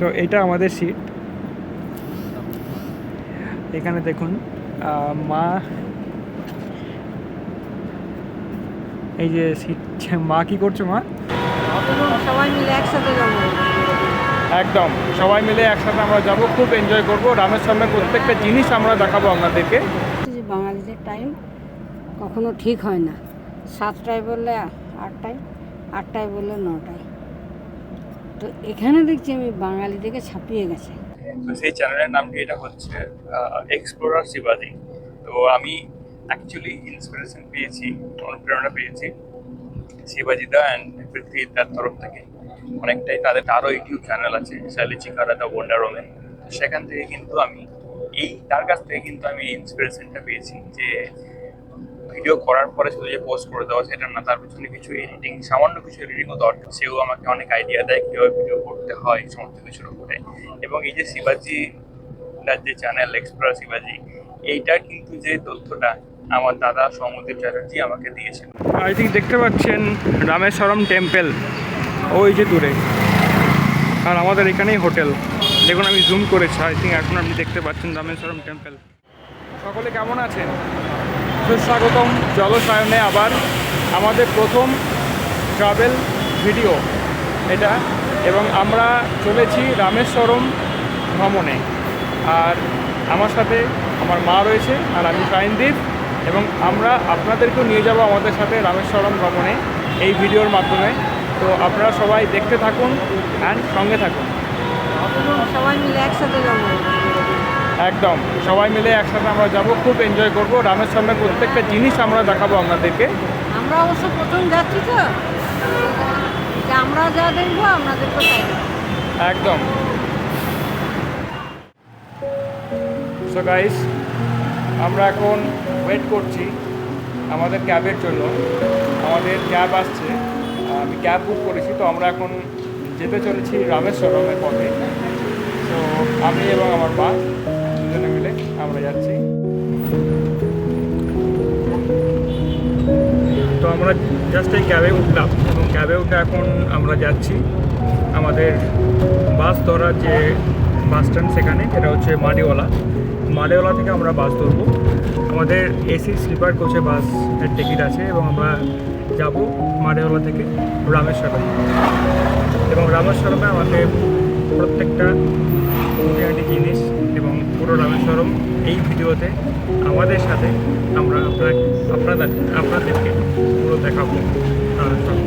So এটা আমাদের seat এখানে দেখুন মা এই যে সিট মা কি করছ মা? সবাই মিলে একসাথে যাব। একদম সবাই মিলে একসাথে আমরা যাব খুব এনজয় করব। রামেশ্বরমের প্রত্যেকটা জিনিস আমরা দেখাবো আপনাদেরকে। যে বাঙালিদের টাইম কখনো ঠিক হয় না। সাতটায় বললে আটটায় আটটায় বললে নটায়। তো এখানে দেখছি আমি বাঙালিদেরকে ছাপিয়ে গেছে। তো সেই চ্যানেলের নামটি এটা হচ্ছে এক্সপ্লোরার শিবাজি তো আমি অ্যাকচুয়ালি ইন্সপিরেশন পেয়েছি, অনুপ্রেরণা পেয়েছি শিবাজিদা অ্যান্ড পৃথ্বী তার তরফ থেকে। অনেকটাই তাদের আরও ইউটিউব চ্যানেল আছে শালি চিকারা দ্য ওয়ান্ডার ওমেন সেখান থেকে কিন্তু আমি, এই, তার কাছ থেকে কিন্তু আমি ইন্সপিরেশনটা পেয়েছি যে ভিডিও করার পরে শুধু যে পোস্ট করে দেওয়া সেটা না, তার পিছনে কিছু এডিটিং সামান্য কিছু এডিটিংও দরকার। সেও আমাকে অনেক আইডিয়া দেয় কীভাবে ভিডিও করতে হয়, সমস্ত কিছুর উপরে। এবং এই যে শিবাজি যে চ্যানেল এক্সপ্লোর শিবাজি এইটা কিন্তু যে তথ্যটা আমার দাদা সৌমদীপ চ্যাটার্জি আমাকে দিয়েছিল আই থিঙ্ক দেখতে পাচ্ছেন রামেশ্বরম টেম্পল ওই যে দূরে। আর আমাদের এখানেই হোটেল দেখুন, আমি জুম করেছি। আই থিঙ্ক এখন আপনি দেখতে পাচ্ছেন রামেশ্বরম টেম্পল সকলে কেমন আছেন? সুস্বাগতম জলসায়নে আবার আমাদের প্রথম ট্রাভেল ভিডিও এটা এবং আমরা চলেছি রামেশ্বরম ভ্রমণে। আর আমার সাথে আমার মা রয়েছে আর আমি সায়নদীপ এবং আমরা আপনাদেরকেও নিয়ে যাব আমাদের সাথে রামেশ্বরম ভ্রমণে এই ভিডিওর মাধ্যমে। তো আপনারা সবাই দেখতে থাকুন অ্যান্ড সঙ্গে থাকুন। সবাই মিলে একসাথে যাব। একদম। সবাই মিলে একসাথে আমরা যাব খুব এনজয় করব। রামেশ্বরমের প্রত্যেকটা জিনিস আমরা দেখাবো আপনাদেরকে। আমরা অবশ্য প্রথম যাচ্ছি তো। আমরা যা দেখব আপনাদেরকে একদম। সো গাইস আমরা এখন ওয়েট করছি আমাদের ক্যাবের জন্য। আমাদের ক্যাব আসছে। আমি ক্যাব বুক করেছি তো আমরা এখন যেতে চলেছি রামেশ্বরমের পথে। তো আমি এবং আমার মা দুজনে মিলে আমরা যাচ্ছি। তো আমরা জাস্ট এই ক্যাবে উঠলাম এবং ক্যাবে উঠে এখন আমরা যাচ্ছি আমাদের বাস ধরার যে বাস স্ট্যান্ড সেখানে এটা হচ্ছে মাডিওয়ালা মাডিওয়ালা থেকে আমরা বাস ধরবো। আমাদের এসি স্লিপার কোচে বাসের টিকিট আছে এবং আমরা যাব মাডিওয়ালা থেকে রামেশ্বরম। এবং রামেশ্বরমে আমাদের প্রত্যেকটা জিনিস পুরো রামেশ্বরম এই ভিডিওতে আমাদের সাথে আমরা আপনার, আপনাদের, আপনাদেরকে পুরো দেখাবো। রামেশ্বরম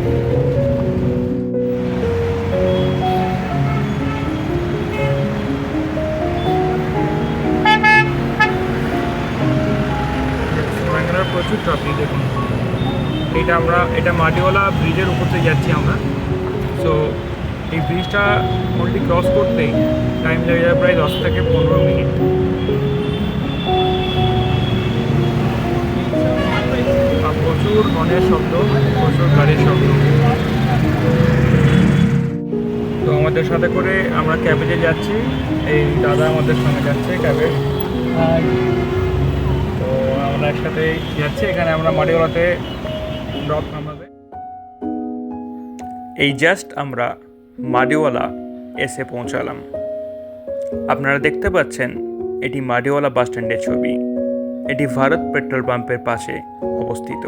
প্রচুর ট্রাফিক দেখুন। এটা আমরা, এটা মাটিওয়ালা ব্রিজের উপর থেকে যাচ্ছি আমরা। সো এই ব্রিজটা অলরেডি ক্রস করতেই টাইম লেগে যাবে প্রায় দশ থেকে পনেরো মিনিট। প্রচুর হর্নের শব্দ প্রচুর গাড়ির শব্দ। তো আমাদের সাথে করে আমরা ক্যাবে যে যাচ্ছি। এই দাদা আমাদের সঙ্গে যাচ্ছে ক্যাবে তো আমরা একসাথে যাচ্ছি এখানে আমরা মাটিওয়ালাতে ড্রপ নামাবে এই জাস্ট আমরা মাডিওয়ালা এসে পৌঁছালাম। আপনারা দেখতে পাচ্ছেন, এটি মাডিওয়ালা বাস স্ট্যান্ডের ছবি। এটি ভারত পেট্রোল পাম্পের পাশে অবস্থিত।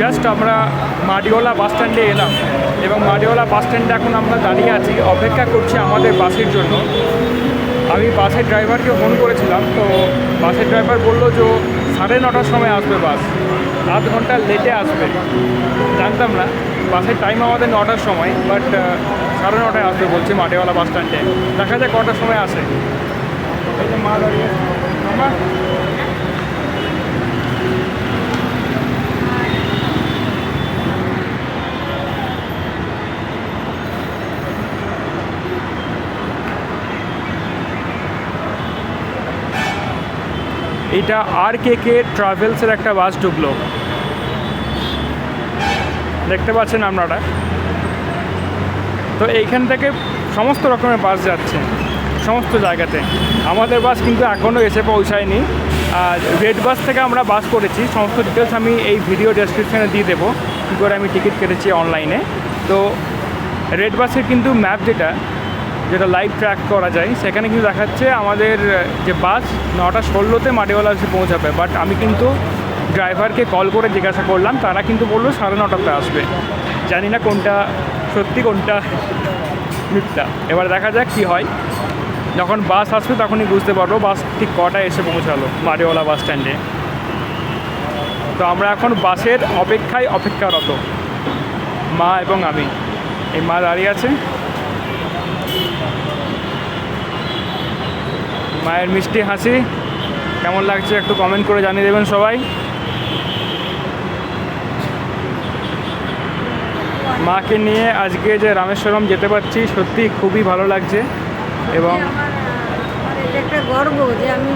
জাস্ট আমরা মাডিওলা বাস স্ট্যান্ডে এলাম এবং মাডিওলা বাস স্ট্যান্ডে এখন আমরা দাঁড়িয়ে আছি। অপেক্ষা করছি আমাদের বাসের জন্য। আমি বাসের ড্রাইভারকে ফোন করেছিলাম, তো বাসের ড্রাইভার বলল যে সাড়ে নটার সময় আসবে বাস। আধ ঘণ্টা লেটে আসবে। জানতাম না, বাসের টাইম আমাদের নটার সময় বাট সাড়ে নটায় আসবে বলছে মাটিওয়ালা বাস স্ট্যান্ডে দেখা যায় কটার সময় আসে। মা দাঁড়িয়ে এটা আর কে কে ট্রাভেলসের একটা বাস ঢুকলো। দেখতে পাচ্ছেন আপনারা? তো এইখান থেকে সমস্ত রকমের বাস যাচ্ছে, সমস্ত জায়গাতে। আমাদের বাস কিন্তু এখনও এসে পৌঁছায়নি। আর রেড বাস থেকে আমরা বাস করেছি। সমস্ত ডিটেলস আমি এই ভিডিও ডেসক্রিপশানে দিয়ে দেবো। কী করে আমি টিকিট কেটেছি অনলাইনে তো রেড বাসের কিন্তু ম্যাপ যেটা যেটা লাইভ ট্র্যাক করা যায়, সেখানে কিন্তু দেখাচ্ছে আমাদের যে বাস নটা ষোলোতে মাটিওয়ালা এসে পৌঁছাবে। বাট আমি কিন্তু ড্রাইভারকে কল করে জিজ্ঞাসা করলাম, তারা কিন্তু বলল সাড়ে নটাতে আসবে। জানি না কোনটা, সত্যি কোনটা মিথ্যা। এবার দেখা যাক কী হয়। যখন বাস আসবে তখনই বুঝতে পারব বাস ঠিক কটায় এসে পৌঁছালো মাটিওয়ালা বাস স্ট্যান্ডে তো আমরা এখন বাসের অপেক্ষায় অপেক্ষারত। মা এবং আমি। এই মা দাঁড়িয়ে আছে। মায়ের মিষ্টি হাসি, কেমন লাগছে একটু কমেন্ট করে জানিয়ে দেবেন সবাই। মাকে নিয়ে আজকে যে রামেশ্বরম যেতে পারছি, সত্যি খুবই ভালো লাগছে এবং একটা গর্ব যে আমি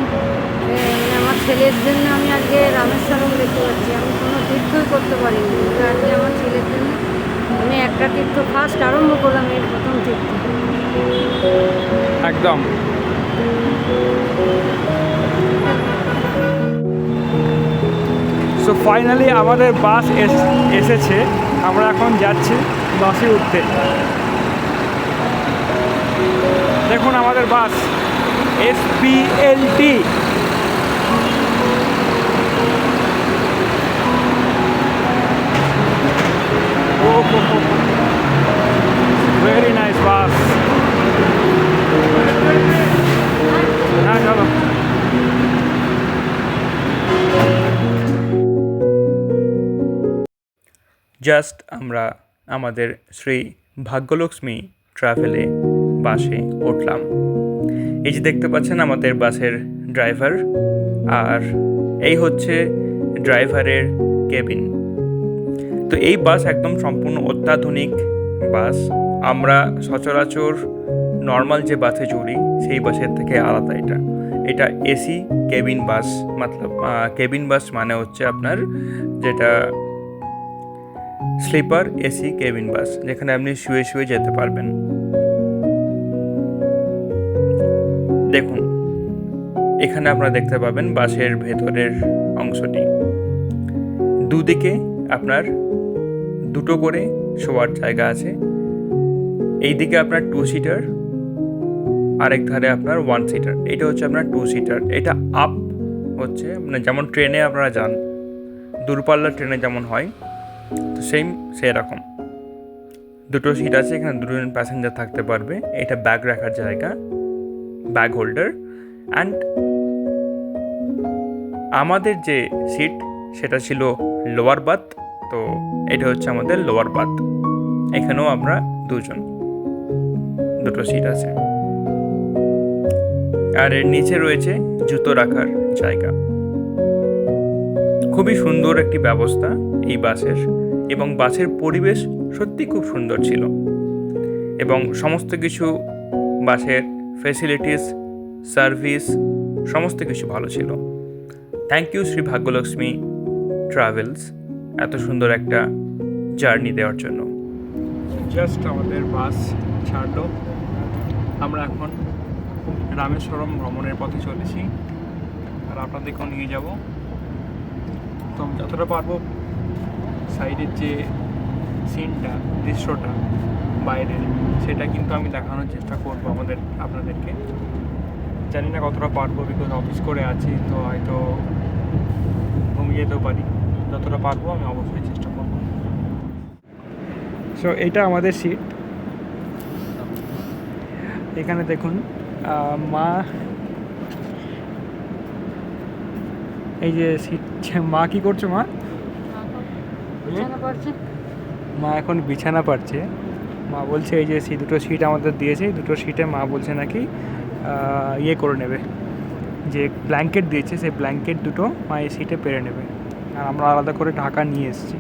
আমার ছেলের জন্য আমি আজকে রামেশ্বরম দেখতে পাচ্ছি। আমি কোনো তীর্থই করতে পারিনি। আজকে আমার ছেলের জন্য, আমি একটা তীর্থ ফার্স্ট আরম্ভ করলাম এই প্রথম তীর্থ। একদম। সো ফাইনালি আমাদের বাস এসেছে। আমরা এখন যাচ্ছি বাসে উঠতে। দেখুন আমাদের বাস এস জাস্ট আমরা আমাদের শ্রী ভাগ্যলক্ষ্মী ট্রাভেলে বাসে উঠলাম। এই যে দেখতে পাচ্ছেন আমাদের বাসের ড্রাইভার আর এই হচ্ছে ড্রাইভারের কেবিন তো এই বাস একদম সম্পূর্ণ অত্যাধুনিক বাস। আমরা সচরাচর নর্মাল যে বাসে চড়ি, সেই বাসের থেকে আলাদা এটা। এটা এসি কেবিন বাস, মতলব কেবিন বাস মানে হচ্ছে আপনার যেটা স্লিপার এসি কেবিন বাস, যেখানে আপনি শুয়ে শুয়ে যেতে পারবেন। দেখুন, এখানে আপনারা দেখতে পাবেন বাসের ভেতরের অংশটি। দুদিকে আপনার দুটো করে শোয়ার জায়গা আছে। এই দিকে আপনার টু সিটার আরেক ধারে আপনার ওয়ান সিটার এটা হচ্ছে আপনার টু সিটার এটা আপ হচ্ছে মানে যেমন ট্রেনে আপনারা যান, দূরপাল্লার ট্রেনে যেমন হয় সেম সেরকম। দুটো সিট আছে, এখানে দুজন প্যাসেঞ্জার থাকতে পারবে। এটা ব্যাগ রাখার জায়গা ব্যাগ হোল্ডার অ্যান্ড আমাদের যে সিট সেটা ছিল লোয়ার বাথ তো এটা হচ্ছে আমাদের লোয়ার বাথ এখানেও আমরা দুজন, দুটো সিট আছে। আর এর নিচে রয়েছে জুতো রাখার জায়গা। খুবই সুন্দর একটি ব্যবস্থা এই বাসের। এবং বাসের পরিবেশ সত্যি খুব সুন্দর ছিল। এবং সমস্ত কিছু বাসের ফেসিলিটিস সার্ভিস সমস্ত কিছু ভালো ছিল। Thank you Shri Bhagyalakshmi travels এত সুন্দর একটা জার্নি দেওয়ার জন্য। জাস্ট আমাদের বাস ছাড়লো। আমরা এখন রামেশ্বরম ভ্রমণের পথে চলেছি। আর আপনাদেরকেও নিয়ে যাব। তো যতটা পারব সাইডের যে সিনটা, দৃশ্যটা বাইরের সেটা কিন্তু আমি দেখানোর চেষ্টা করব আমাদের, আপনাদেরকে। জানি না কতটা পারব বিকজ অফিস করে আছি, তো হয়তো ঘুমিয়ে যেতেও পারি। যতটা পারব আমি অবশ্যই চেষ্টা করব। সো এটা আমাদের সিট এখানে দেখুন মা এই যে সিট মা কি করছ মা? মা এখন বিছানা পারছে মা বলছে এই যে সি দুটো সিট আমাদের দিয়েছে দুটো সিটে মা বলছে নাকি ইয়ে করে নেবে। যে ব্ল্যাঙ্কেট দিয়েছে, সেই ব্ল্যাঙ্কেট দুটো মা এই সিটে পেরে নেবে। আর আমরা আলাদা করে ঢাকা নিয়ে এসেছি।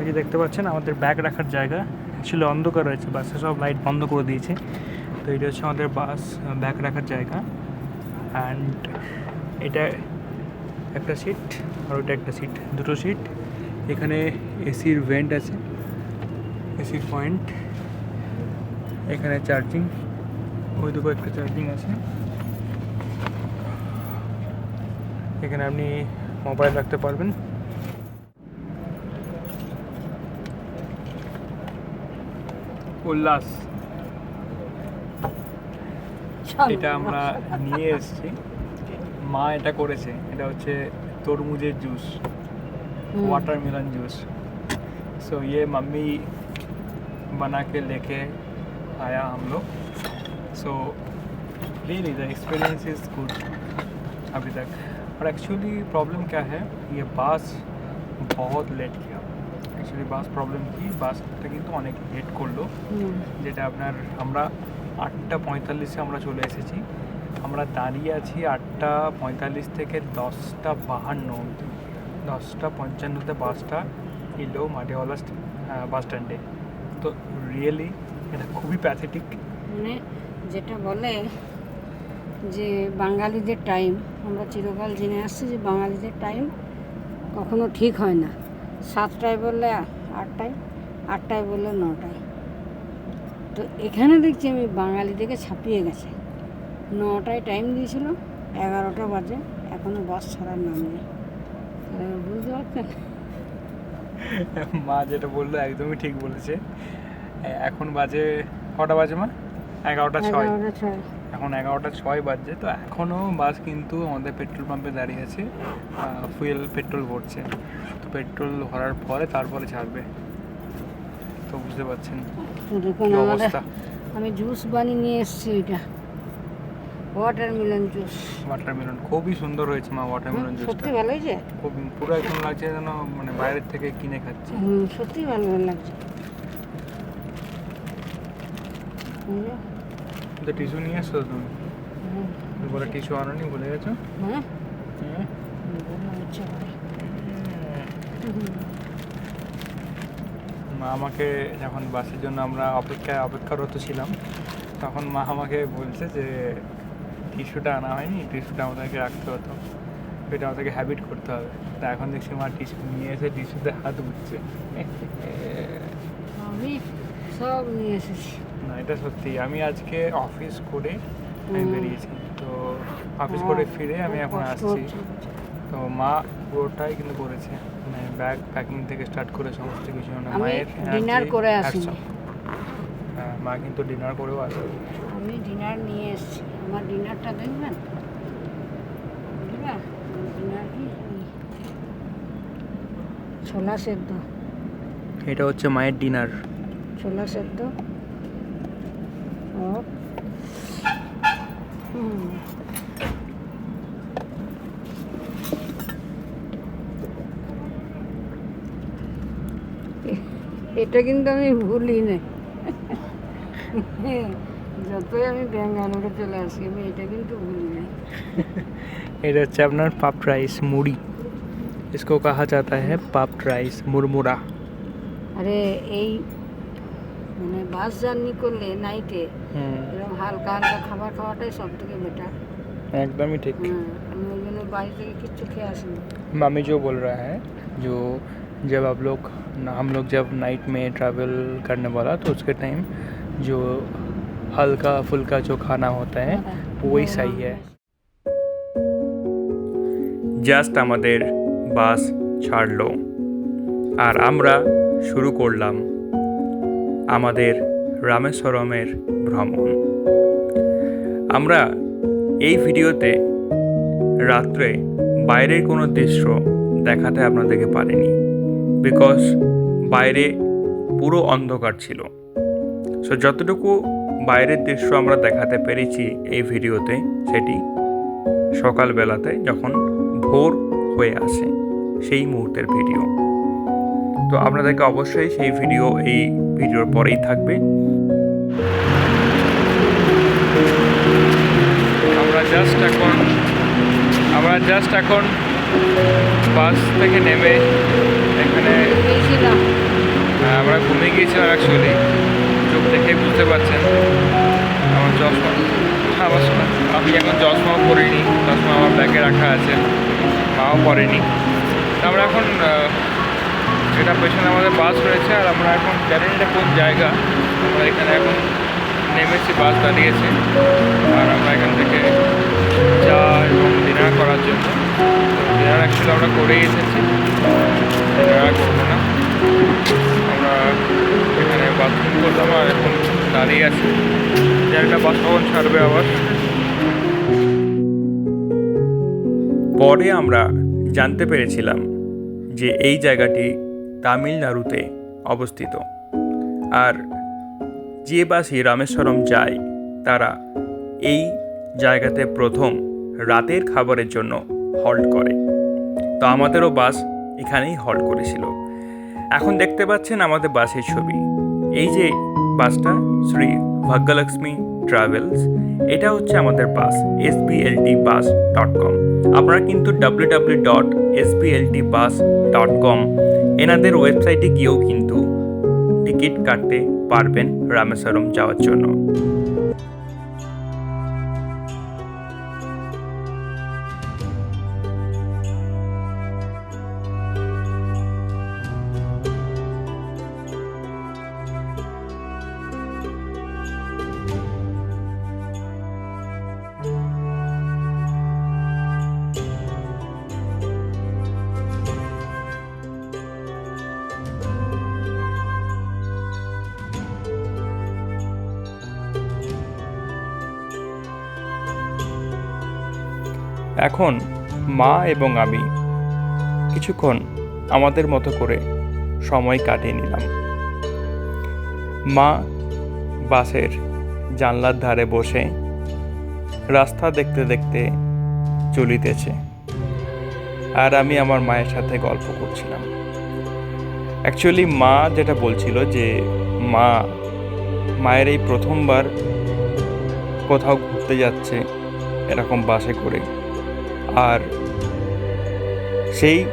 এই যে দেখতে পাচ্ছেন, আমাদের ব্যাগ রাখার জায়গা। অ্যাকচুয়ালি অন্ধকার রয়েছে বাসে সব লাইট বন্ধ করে দিয়েছে। তো এটা হচ্ছে আমাদের বাস ব্যাগ রাখার জায়গা। অ্যান্ড এটা একটা সিট আর ওটা একটা সিট দুটো সিট এখানে এসির ভেন্ট আছে এসির পয়েন্ট এখানে চার্জিং ওই দুটো একটা চার্জিং আছে। এখানে আপনি মোবাইল রাখতে পারবেন। উল্লাস। এটা আমরা নিয়ে এসেছি। মা এটা করেছে এটা হচ্ছে তরমুজের জুস। वाटरमेलन जूस सो ये मम्मी बना के लेके आया हम लोग so really the experience is good अभी तक और एक्चुअली प्रॉब्लम क्या है ये बास बहुत लेट किया অ্যাকচুয়ালি বাস প্রবলেম কি বাসটা কিন্তু অনেক লেট করলো হুম। যেটা আপনার আমরা আটটা পঁয়তাল্লিশে আমরা চলে এসেছি আমরা দাঁড়িয়ে আছি আটটা পঁয়তাল্লিশ থেকে দশটা বাহান্ন অবধি দশটা, পঞ্চান্নতে বাসটা এলো মাটিওয়ালা বাস স্ট্যান্ডে তো রিয়েলি এটা খুবই প্যাথেটিক মানে যেটা বলে যে বাঙালিদের টাইম আমরা চিরকাল জেনে আসছি যে বাঙালিদের টাইম কখনো ঠিক হয় না। সাতটায় বললে আটটায় আটটায় বললে নটায়। তো এখানে দেখছি আমি বাঙালি থেকে ছাপিয়ে গেছে। নটায় টাইম দিয়েছিল, এগারোটা বাজে এখনও বাস ছাড়ার নাম নেই। বুঝতে পারছেন? মা যেটা বলল একদমই ঠিক বলেছে। এখন বাজে কটা বাজে মা? এগারোটা ছয়। এখন এগারোটা ছয় বাজছে তো এখনও বাস কিন্তু আমাদের পেট্রোল পাম্পে দাঁড়িয়ে আছে ফুয়েল পেট্রোল ভরছে। তো পেট্রোল ভরার পরে তারপরে ছাড়বে। তো বুঝতে পারছেন অবস্থা? আমি জুস বানিয়ে নিয়ে এসেছি এটা। ওয়াটারমেলন জুস ওয়াটারমেলন খুবই সুন্দর হয়েছে মা ওয়াটারমেলন জুসটা সত্যি ভালো হয়েছে খুব পুরো একদম লাগছে যেন মানে বাইরের থেকে কিনে খাচ্ছি। হুম, সত্যি ভালো লাগছে? তো টিস্যু নিয়ে এসছো তুমি? বলে টিস্যু আনোনি ভুলে গেছো? হ্যাঁ মা আমাকে যখন বাসের জন্য আমরা অপেক্ষায় অপেক্ষারত ছিলাম তখন মা আমাকে বলছে যে টিস্যুটা আনা হয়নি টিস্যুটা আমাদেরকে রাখতে হতো। এটা আমাদেরকে হ্যাবিট করতে হবে। তা এখন দেখছি মা টিস্যু নিয়ে এসে টিস্যুতে হাত উঠছে। আমি সব নিয়ে এসেছি। না এটা সত্যি। আমি আজকে অফিস করে আমি বেরিয়েছি। তো অফিস করে ফিরে আমি এখন আসছি। তো মা পুরোটাই কিন্তু করেছে। মানে ব্যাগ প্যাকিং থেকে স্টার্ট করে সমস্ত কিছু। মানে মায়ের ডিনার করে off। হ্যাঁ মা কিন্তু ডিনার করেও আসে আমি ডিনার নিয়ে এসেছি। আমার ডিনারটা দেখবেন? ডিনার কি? ছোলা সেদ্ধ। এটা হচ্ছে মায়ের ডিনার ছোলা সেদ্ধ। ও। হুম, এটা কিন্তু আমি ভুলি না যতই আমি ব্যাঙ্গালোরে চলে আসি আমি এটা কিন্তু ভুলি না এটা হচ্ছে আপনার পাপ রাইস মুড়ি इसको कहा जाता है पाप राइस मुरमुरा আরে এই মানে বাস জার্নি করলে নাইটে এরকম হালকা হালকা খাবার খাওয়াটাই সব থেকে বেটার एकदम ही ठीक হ্যাঁ আমি ওই জন্য বাড়ি থেকে কিচ্ছু খেয়ে আসিনি मामी जो बोल रहा है जो जब आप लोग हम लोग जब नाइट में ट्रैवल करने वाला तो उसके टाइम जो हल्का फुल्का जो खाना होता है वही सही है জাস্ট আমাদের বাস ছাড়লো আর আমরা শুরু করলাম আমাদের রামেশ্বরমের ভ্রমণ আমরা এই ভিডিওতে রাত্রে বাইরের কোনো দৃশ্য দেখাতে আপনাদেরকে পারিনি বিকজ বাইরে পুরো অন্ধকার ছিল সো যতটুকু বাইরের দৃশ্য আমরা দেখাতে পেরেছি এই ভিডিওতে সেটি সকালবেলাতে যখন ভোর হয়ে আসে সেই মুহূর্তের ভিডিও। তো আপনাদেরকে অবশ্যই সেই ভিডিও এই ভিডিওর পরেই থাকবে। আমরা জাস্ট এখন আমরা জাস্ট এখন বাস থেকে নেমে এখানে হ্যাঁ, আমরা ঘুমিয়ে গিয়েছিলাম অ্যাকচুয়ালি চোখ দেখে বুঝতে পারছেন। আমার চশমা, আমার আমি এখন চশমাও পরিনি, চশমা আমার ব্যাগে রাখা আছে, মাও পরেনি। আমরা এখন এটা পেছনে আমাদের বাস রয়েছে, আর আমরা এখন জানি কোন জায়গা, আমরা এখানে এখন নেমেছি, বাস দাঁড়িয়েছে, আর আমরা এখান থেকে চা এবং ডিনার করার জন্য। ডিনার অ্যাকচুয়ালি আমরা করেই এসেছি ডিনার করব না। আমরা বাথরুম করলাম আর এখন দাঁড়িয়ে আছে। জানি না বাস ছাড়বে আবার। পরে আমরা জানতে পেরেছিলাম যে এই জায়গাটি তামিলনাড়ুতে অবস্থিত। আর যে বাসে রামেশ্বরম যায়, তারা এই জায়গাতে প্রথম রাতের খাবারের জন্য হল্ট করে। তো আমাদেরও বাস এখানেই হল্ট করেছিল। এখন দেখতে পাচ্ছেন আমাদের বাসের ছবি। এই যে বাসটা, শ্রী ভাগ্যলক্ষ্মী ট্রাভেলস, এটা হচ্ছে আমাদের বাস S T bus dot com আপনারা কিন্তু W W dot S T bus dot com এনাদের ওয়েবসাইটে গিয়েও কিন্তু টিকিট কাটতে পারবেন রামেশ্বরম যাওয়ার জন্য। এখন মা এবং আমি কিছুক্ষণ আমাদের মতো করে সময় কাটিয়ে নিলাম। মা বাসের জানলার ধারে বসে রাস্তা দেখতে দেখতে চলিতেছে আর আমি আমার মায়ের সাথে গল্প করছিলাম। অ্যাকচুয়ালি মা যেটা বলছিল যে, মা মায়ের এই প্রথমবার কোথাও ঘুরতে যাচ্ছে এরকম বাসে করে। আর সেই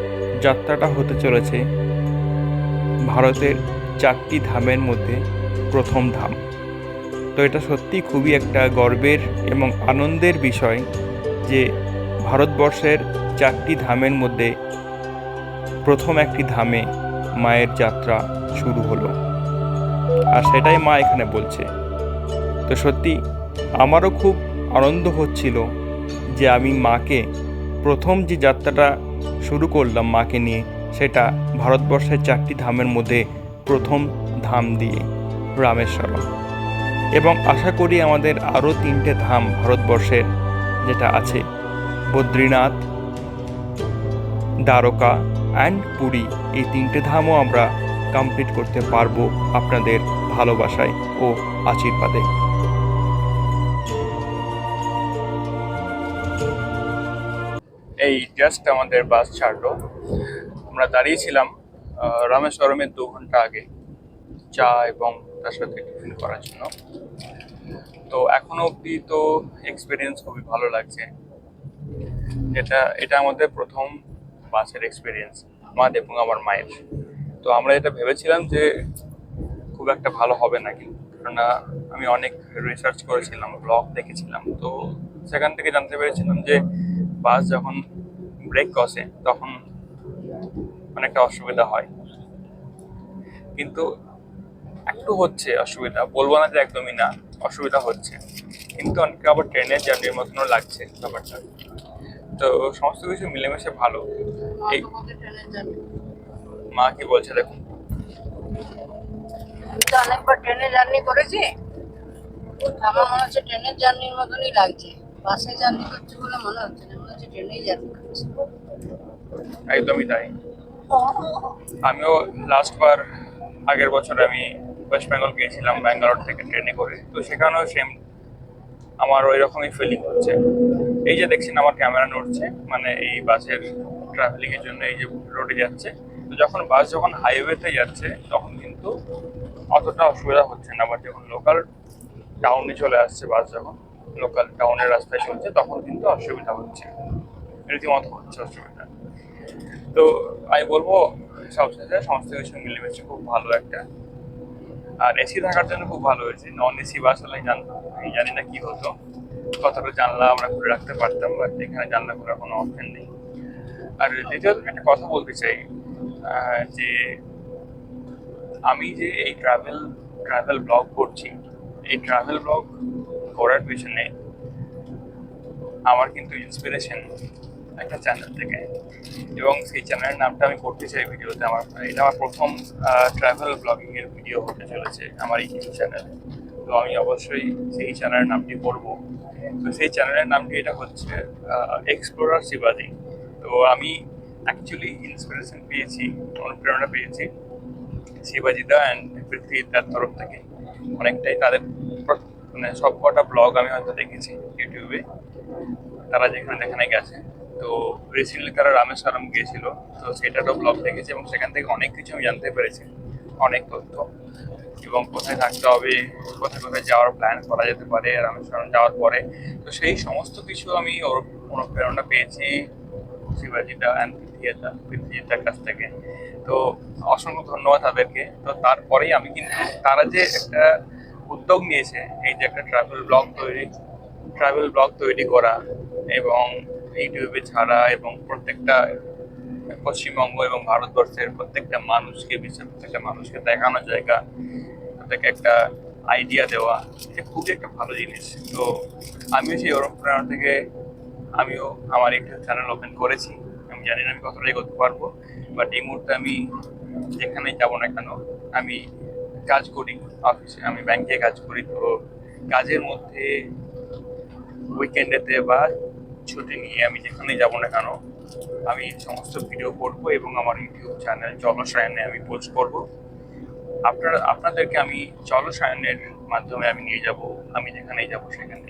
যাত্রাটা হতে চলেছে ভারতের চারটি ধামের মধ্যে প্রথম ধাম। তো এটা সত্যি খুবই একটা গর্বের এবং আনন্দের বিষয় যে ভারতবর্ষের চারটি ধামের মধ্যে প্রথম একটি ধামে মায়ের যাত্রা শুরু হলো। আর সেটাই মা এখানে বলছে। তো সত্যি আমারও খুব আনন্দ হচ্ছিল যে আমি মাকে প্রথম যে যাত্রাটা শুরু করলাম মাকে নিয়ে, সেটা ভারতবর্ষের চারটি ধামের মধ্যে প্রথম ধাম দিয়ে রামেশ্বরম। এবং আশা করি আমাদের আরও তিনটে ধাম ভারতবর্ষের, যেটা আছে বদ্রীনাথ, দ্বারকা অ্যান্ড পুরী, এই তিনটে ধামও আমরা কমপ্লিট করতে পারব আপনাদের ভালোবাসায় ও আশীর্বাদে। জাস্ট আমাদের বাস ছাড়লো। আমরা দাঁড়িয়েছিলাম রামেশ্বরমের দু ঘণ্টা আগে চা এবং তার সাথে টিফিন করার জন্য। তো এখনও অবধি তো এক্সপিরিয়েন্স খুবই ভালো লাগছে। এটা এটা আমাদের প্রথম বাসের এক্সপিরিয়েন্স আমার এবং আমার মায়ের। তো আমরা এটা ভেবেছিলাম যে খুব একটা ভালো হবে না কিন্তু, কেননা আমি অনেক রিসার্চ করেছিলাম ব্লগ দেখেছিলাম। তো সেখান থেকে জানতে পেরেছিলাম যে বাস যখন ব্রেক কষে তখন অনেকটা অসুবিধা হয়। কিন্তু একটু হচ্ছে অসুবিধা বলব না যে একদমই না অসুবিধা হচ্ছে। কিন্তু অনেকে আবার ট্রেনের জার্নির মতনও লাগছে ব্যাপারটা। তো সমস্ত কিছু মিলেমিশে ভালো। এই মা কি বলছে দেখুন। অনেকবার ট্রেনে জার্নি করেছি। আমার মনে হচ্ছে ট্রেনের জার্নির মতনই লাগছে। বাসে জার্নি করছে বলে মনে হচ্ছে না। মনে হচ্ছে ট্রেনেই জার্নি করছে একদমই তাই। আমিও লাস্ট বার আগের বছর আমি ওয়েস্ট বেঙ্গল গিয়েছিলাম ব্যাঙ্গালোর থেকে ট্রেনে করে। তো সেখানেও সেম আমার ওই রকমই ফিলিং হচ্ছে। এই যে দেখছেন আমার ক্যামেরা নড়ছে মানে এই বাসের ট্রাভেলিং এর জন্য এই যে রোডে যাচ্ছে। তো যখন বাস যখন হাইওয়েতে যাচ্ছে, তখন কিন্তু অতটা অসুবিধা হচ্ছে না। বাট যখন লোকাল টাউনে চলে আসছে বাস যখন লোকাল টাউনের রাস্তায় চলছে, তখন কিন্তু অসুবিধা হচ্ছে। রীতিমতো হচ্ছে অসুবিধা। তো আমি বলব সবশেষে সমস্ত কিছু মিলেমিশে খুব ভালো একটা। আর এসি থাকার জন্য খুব ভালো হয়েছে। নন এসি বাস হলে জানতাম, আমি জানি না কি হতো। কতটা জানলা আমরা খুলে রাখতে পারতাম বাট এখানে জানলা খোলার কোনো অপশন নেই। আর দ্বিতীয়ত একটা কথা বলতে চাই যে আমি যে এই ট্রাভেল ট্রাভেল ব্লগ করছি, এই ট্রাভেল ব্লগ করার পেছনে আমার কিন্তু ইন্সপিরেশন একটা চ্যানেল থেকে। এবং সেই চ্যানেলের নামটা আমি করতে চাই ভিডিওতে আমার এটা আমার প্রথম ট্রাভেল ব্লগিং এর ভিডিও হতে চলেছে আমার এই ইউটিউব চ্যানেলে তো আমি অবশ্যই সেই চ্যানেলের নামটি করব। তো সেই চ্যানেলের নামটি এটা হচ্ছে এক্সপ্লোরার শিবাজি তো আমি অ্যাকচুয়ালি ইন্সপিরেশন পেয়েছি, অনুপ্রেরণা পেয়েছি শিবাজিদা অ্যান্ড পৃথ্বীদার তরফ থেকে। অনেকটাই তাদের মানে সব কটা ব্লগ আমি হয়তো দেখেছি ইউটিউবে তারা যেখানে যেখানে গেছে। তো রিসেন্টলি তারা রামেশ্বরম গিয়েছিল, তো সেটারও ব্লগ দেখেছি এবং সেখান থেকে অনেক কিছু আমি জানতে পেরেছি, অনেক তথ্য। এবং কোথায় থাকতে হবে, কোথায় কোথায় যাওয়ার প্ল্যান করা যেতে পারে রামেশ্বরম যাওয়ার পরে। তো সেই সমস্ত কিছু আমি ওর অনুপ্রেরণা পেয়েছি শিবাজিটা অ্যান্ড পৃথিবীটার কাছ থেকে। তো অসংখ্য ধন্যবাদ তাদেরকে। তো তারপরেই আমি কিন্তু তারা যে একটা উদ্যোগ নিয়েছে এই যে একটা ট্রাভেল ব্লগ তৈরি ট্রাভেল ব্লগ তৈরি করা এবং ইউটিউবে ছাড়া এবং প্রত্যেকটা পশ্চিমবঙ্গ এবং ভারতবর্ষের প্রত্যেকটা মানুষকে, বিশ্বের প্রত্যেকটা মানুষকে দেখানো জায়গা, তাদেরকে একটা আইডিয়া দেওয়া, এটা খুবই একটা ভালো জিনিস। তো আমিও সেই অনুপ্রেরণা থেকে আমিও আমার একটা চ্যানেল ওপেন করেছি। আমি জানি না আমি কতটাই করতে পারব বাট এই মুহূর্তে আমি যেখানে যাব না কেন, আমি কাজ করি অফিসে আমি ব্যাংকে কাজ করি, তো কাজের মধ্যে উইকেন্ডেতে বা ছুটি নিয়ে আমি যেখানে যাব না কেন, আমি সমস্ত ভিডিও করব এবং আমার ইউটিউব চ্যানেল জলসায়নে আমি পোস্ট করব। আপনারা, আপনাদেরকে আমি জলসায়নের মাধ্যমে আমি নিয়ে যাব, আমি যেখানেই যাব সেখানে।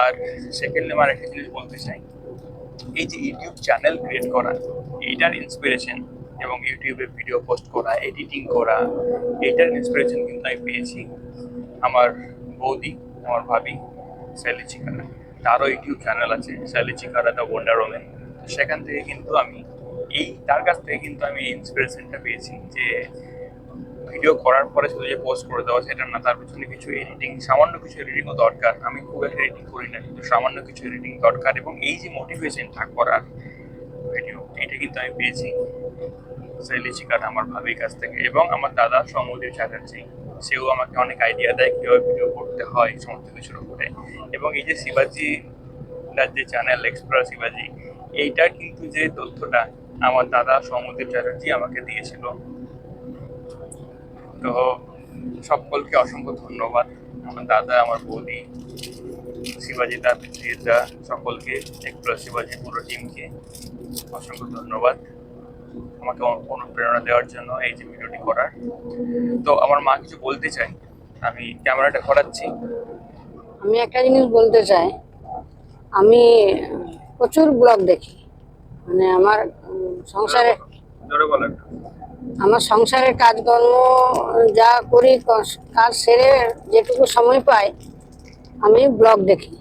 আর সেকেন্ডলি আমার একটা জিনিস বলতে চাই, এই যে ইউটিউব চ্যানেল ক্রিয়েট করা, এইটার ইন্সপিরেশন এবং ইউটিউবে ভিডিও পোস্ট করা এডিটিং করা এইটার ইন্সপিরেশন কিন্তু আমি পেয়েছি আমার বৌদি, আমার ভাবি স্যালি চিকারা তারও ইউটিউব চ্যানেল আছে Sally Chikara the wonder women সেখান থেকে কিন্তু আমি এই, তার কাছ থেকে কিন্তু আমি ইন্সপিরেশনটা পেয়েছি যে ভিডিও করার পরে শুধু যে পোস্ট করে দেওয়া সেটা না, তার পিছনে কিছু এডিটিং সামান্য কিছু এডিটিংও দরকার। আমি খুব একটা এডিটিং করি না, কিন্তু সামান্য কিছু এডিটিং দরকার এবং এই যে মোটিভেশনটা করার ভিডিও এটা কিন্তু আমি পেয়েছি। শৈলী শিকার আমার ভাবির কাছ থেকে এবং আমার দাদা সমুদ্র চ্যাটার্জি, সেও আমাকে অনেক আইডিয়া দেয় কীভাবে ভিডিও করতে হয় সমস্ত কিছুর উপরে। এবং এই যে শিবাজি যে চ্যানেল এক্সপ্রেস শিবাজি, এইটা কিন্তু যে তথ্যটা আমার দাদা সমুদ্র চ্যাটার্জি আমাকে দিয়েছিল। তো সকলকে অসংখ্য ধন্যবাদ। আমার দাদা, আমার বৌদি শিবাজি দা পৃথ্বীদা সকলকে এক্সপ্রেস শিবাজি পুরো টিমকে অসংখ্য ধন্যবাদ আমাকে অনুপ্রেরণা দেওয়ার জন্য এই যে ভিডিওটি করার। তো আমার মা কিছু বলতে চাই আমি ক্যামেরাটা করাচ্ছি আমি একটা জিনিস বলতে চাই। আমি প্রচুর ব্লগ দেখি। মানে আমার সংসারে আমার সংসারের কাজকর্ম যা করি কাজ সেরে যেটুকু সময় পাই আমি ব্লগ দেখি।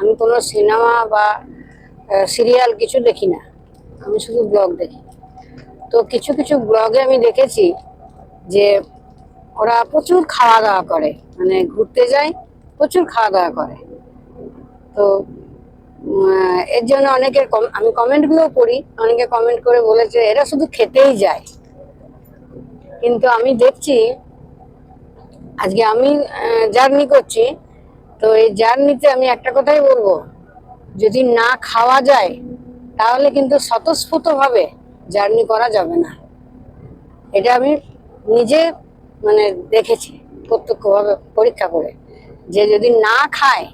আমি কোনো সিনেমা বা সিরিয়াল কিছু দেখি না। আমি শুধু ব্লগ দেখি। তো কিছু কিছু ব্লগে আমি দেখেছি যে, ওরা প্রচুর খাওয়া দাওয়া করে। মানে ঘুরতে যায়, প্রচুর খাওয়া দাওয়া করে। তো এর জন্য অনেকের আমি কমেন্টগুলোও পড়ি। অনেকে কমেন্ট করে বলেছে, এরা শুধু খেতেই যায়। কিন্তু আমি দেখছি, আজকে আমি জার্নি করছি তো এই জার্নিতে আমি একটা কথাই বলব, যদি না খাওয়া যায়, তাহলে কিন্তু স্বতঃস্ফূর্তভাবে জার্নি করা যাবে না। এটা আমি নিজে মানে দেখেছি, প্রত্যক্ষভাবে পরীক্ষা করে। যে যদি না খায়,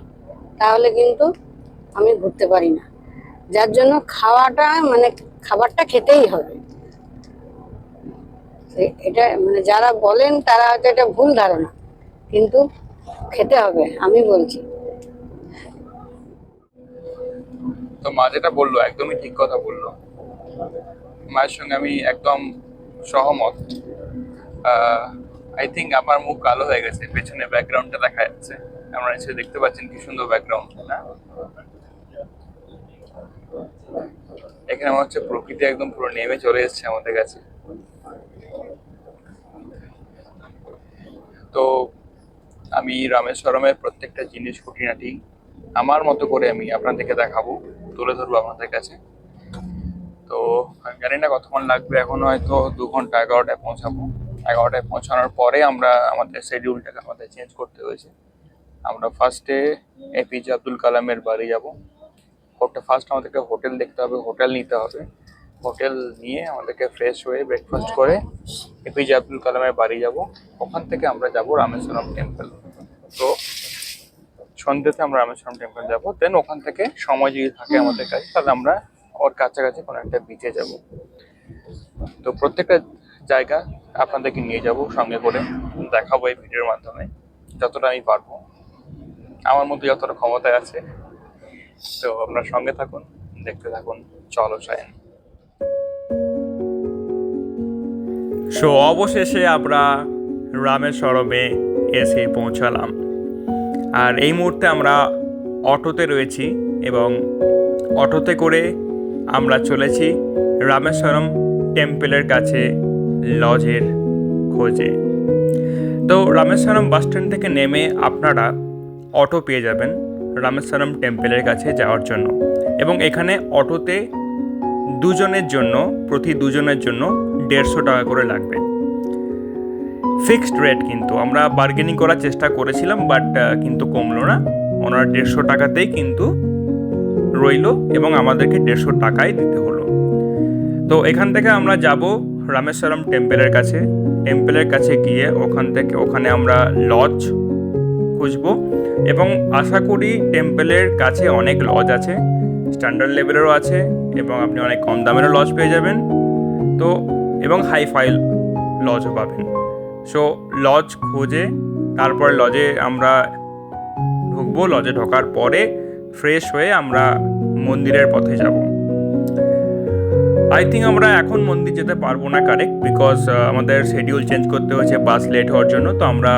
তাহলে কিন্তু আমি ঘুরতে পারি না। যার জন্য খাওয়াটা মানে খাবারটা খেতেই হবে। এটা মানে যারা বলেন তারা হয়তো এটা ভুল ধারণা, কিন্তু খেতে হবে, আমি বলছি। তো মা যেটা বলল, একদমই ঠিক কথা বলল। মায়ের সঙ্গে আমি একদম সহমত। আই থিঙ্ক আমার মুখ কালো হয়ে গেছে, পেছনে ব্যাকগ্রাউন্ডটা দেখা যাচ্ছে। আমরা এসে দেখতে পাচ্ছেন কি সুন্দর ব্যাকগ্রাউন্ড না? এখানে আমার হচ্ছে প্রকৃতি একদম পুরো নেমে চলে এসেছে আমাদের কাছে। তো আমি রামেশ্বরমের প্রত্যেকটা জিনিস খুঁটিনাটি আমার মতো করে আমি আপনাদেরকে দেখাবো, তুলে ধরবো আপনাদের কাছে। তো আমি জানি না কতক্ষণ লাগবে, এখন হয়তো দু ঘণ্টা এগারোটায় পৌঁছাবো। এগারোটায় পৌঁছানোর পরে আমরা আমাদের শিডিউলটাকে আমাদের চেঞ্জ করতে হয়েছে। আমরা ফার্স্টে এপিজে আব্দুল কালামের বাড়ি যাব। হোটেল ফার্স্ট আমাদেরকে হোটেল দেখতে হবে হোটেল নিতে হবে। হোটেল নিয়ে আমাদেরকে ফ্রেশ হয়ে ব্রেকফাস্ট করে এপিজে আব্দুল কালামের বাড়ি যাব। ওখান থেকে আমরা যাব রামেশ্বরম টেম্পল তো সন্ধ্যেতে আমরা রামেশ্বরম টেম্পল যাব। দেন ওখান থেকে সময় যদি থাকে আমাদের কাছে, তাহলে আমরা ওর কাছাকাছি কোনো একটা বিচে যাব। তো প্রত্যেকটা জায়গা আপনাদেরকে নিয়ে যাব সঙ্গে করে। দেখাবো এই ভিডিওর মাধ্যমে যতটা আমি পারব। আমার মধ্যে যতটা ক্ষমতা আছে। তো আপনার সঙ্গে থাকুন, দেখতে থাকুন। চলো, সায়ন। সো অবশেষে আমরা রামেশ্বরমে এসে পৌঁছালাম। আর এই মুহূর্তে আমরা অটোতে রয়েছি এবং অটোতে করে আমরা চলেছি রামেশ্বরম টেম্পলের কাছে লজের খোঁজে। তো রামেশ্বরম বাস স্ট্যান্ড থেকে নেমে আপনারা অটো পেয়ে যাবেন রামেশ্বরম টেম্পলের কাছে যাওয়ার জন্য। এবং এখানে অটোতে দুজনের জন্য, প্রতি দুজনের জন্য দেড়শো টাকা করে লাগবে। ফিক্সড রেট কিন্তু, আমরা বার্গেনিং করার চেষ্টা করেছিলাম বাট কিন্তু কমলো না। ওনারা দেড়শো টাকাতেই কিন্তু রইল এবং আমাদেরকে দেড়শো টাকাই দিতে হলো। তো এখান থেকে আমরা যাব রামেশ্বরম টেম্পলের কাছে। টেম্পলের কাছে গিয়ে ওখান থেকে, ওখানে আমরা লজ খুঁজবো এবং আশা করি টেম্পলের কাছে অনেক লজ আছে। স্ট্যান্ডার্ড লেভেলেরও আছে এবং আপনি অনেক কম দামেরও লজ পেয়ে যাবেন। তো এবং হাই ফাই লজও পাবেন। সো লজ খোঁজে, তারপর লজে আমরা ঢুকবো, লজে ঢোকার পরে ফ্রেশ হয়ে আমরা মন্দিরের পথে যাব। আই থিঙ্ক আমরা এখন মন্দির যেতে পারব না কারেক্ট বিকজ আমাদের শিডিউল চেঞ্জ করতে হয়েছে বাস লেট হওয়ার জন্য, তো আমরা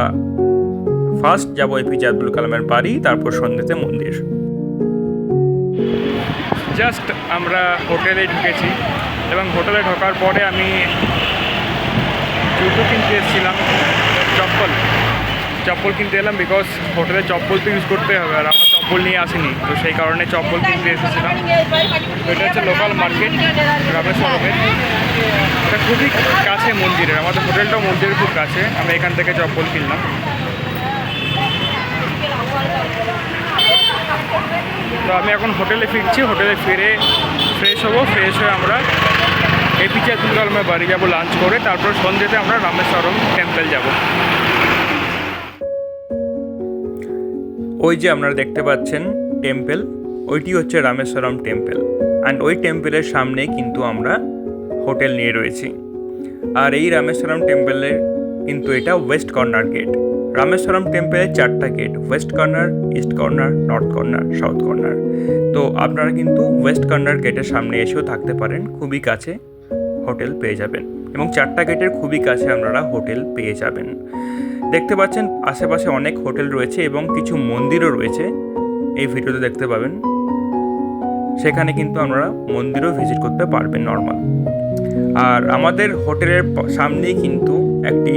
ফার্স্ট যাব এপিজে আব্দুল কালামের বাড়ি, তারপর সন্ধ্যেতে মন্দির। জাস্ট আমরা হোটেলে ঢুকেছি। এবং হোটেলে ঢোকার পরে আমি জুতো কিনতে এসেছিলাম, চপ্পল। চপ্পল কিনতে এলাম বিকজ হোটেলে চপ্পল তো ইউজ করতে হবে আর আমরা চপ্পল নিয়ে আসিনি। তো সেই কারণে চপ্পল কিনতে এসেছিলাম। এটা হচ্ছে লোকাল মার্কেট রামেশ্বরমের। এটা খুবই কাছে মন্দিরের, আমাদের হোটেলটাও মন্দিরের খুব কাছে। আমরা এখান থেকে চপ্পল কিনলাম। তো আমি এখন হোটেলে ফিরছি, হোটেলে ফিরে ফ্রেশ হব ফ্রেশ হয়ে আমরা এপিজে আব্দুল কালামের বাড়ি যাব লাঞ্চ করে, তারপর সন্ধ্যেতে আমরা রামেশ্বরম টেম্পল যাব। ওই যে আপনারা দেখতে পাচ্ছেন টেম্পল ওইটি হচ্ছে রামেশ্বরম টেম্পল অ্যান্ড ওই টেম্পলের সামনে কিন্তু আমরা হোটেল নিয়ে রয়েছি। আর এই রামেশ্বরম টেম্পলের কিন্তু এটা ওয়েস্ট কর্নার গেট রামেশ্বরম টেম্পলের চারটা gate west corner east corner north corner south corner তো আপনারা কিন্তু ওয়েস্ট কর্নার গেটের সামনে এসেও থাকতে পারেন, খুবই কাছে। হোটেল পেয়ে যাবেন এবং চারটা গেটের খুবই কাছে আপনারা হোটেল পেয়ে যাবেন। দেখতে পাচ্ছেন আশেপাশে অনেক হোটেল রয়েছে এবং কিছু মন্দিরও রয়েছে। এই ভিডিওতে দেখতে পাবেন। সেখানে কিন্তু আপনারা মন্দিরও ভিজিট করতে পারবেন নর্মাল। আর আমাদের হোটেলের সামনেই কিন্তু একটি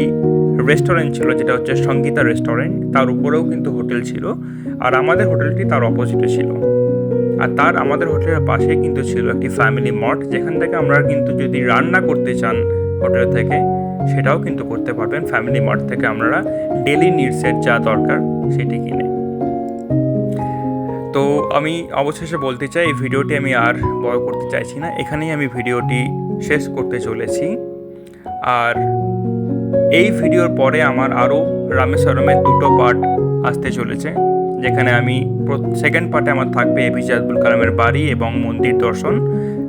রেস্টুরেন্ট ছিল, যেটা হচ্ছে সঙ্গীতা রেস্টুরেন্ট। তার উপরেও কিন্তু হোটেল ছিল। আর আমাদের হোটেলটি তার অপোজিটে ছিল। আর তার আমাদের হোটেলের পাশে কিন্তু ছিল একটি ফ্যামিলি মঠ যেখান থেকে আমরা কিন্তু যদি রান্না করতে চান হোটেল থেকে, সেটাও কিন্তু করতে পারবেন। ফ্যামিলি মার্ট থেকে আপনারা ডেলি নিডসের যা দরকার, সেটি কিনে। তো আমি অবশেষে বলতে চাই, এই ভিডিওটি আমি আর বড় করতে চাইছি না। এখানেই আমি ভিডিওটি শেষ করতে চলেছি। আর এই ভিডিওর পরে আমার আরও রামেশ্বরমের দুটো পার্ট আসতে চলেছে। যেখানে আমি সেকেন্ড পার্টে আমার থাকবে এপিজে আব্দুল কালামের বাড়ি এবং মন্দির দর্শন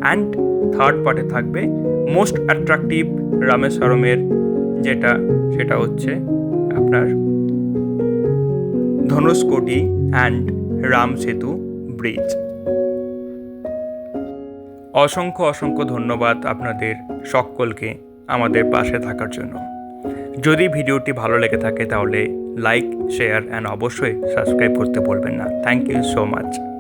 অ্যান্ড থার্ড পার্টে থাকবে মোস্ট অ্যাট্রাকটিভ রামেশ্বরমের যেটা, সেটা হচ্ছে আপনার ধনুষ্কোটি অ্যান্ড রাম সেতু ব্রিজ অসংখ্য অসংখ্য ধন্যবাদ আপনাদের সকলকে আমাদের পাশে থাকার জন্য। যদি ভিডিওটি ভালো লেগে থাকে তাহলে লাইক শেয়ার অ্যান্ড অবশ্যই সাবস্ক্রাইব করতে বলবেন না। Thank you so much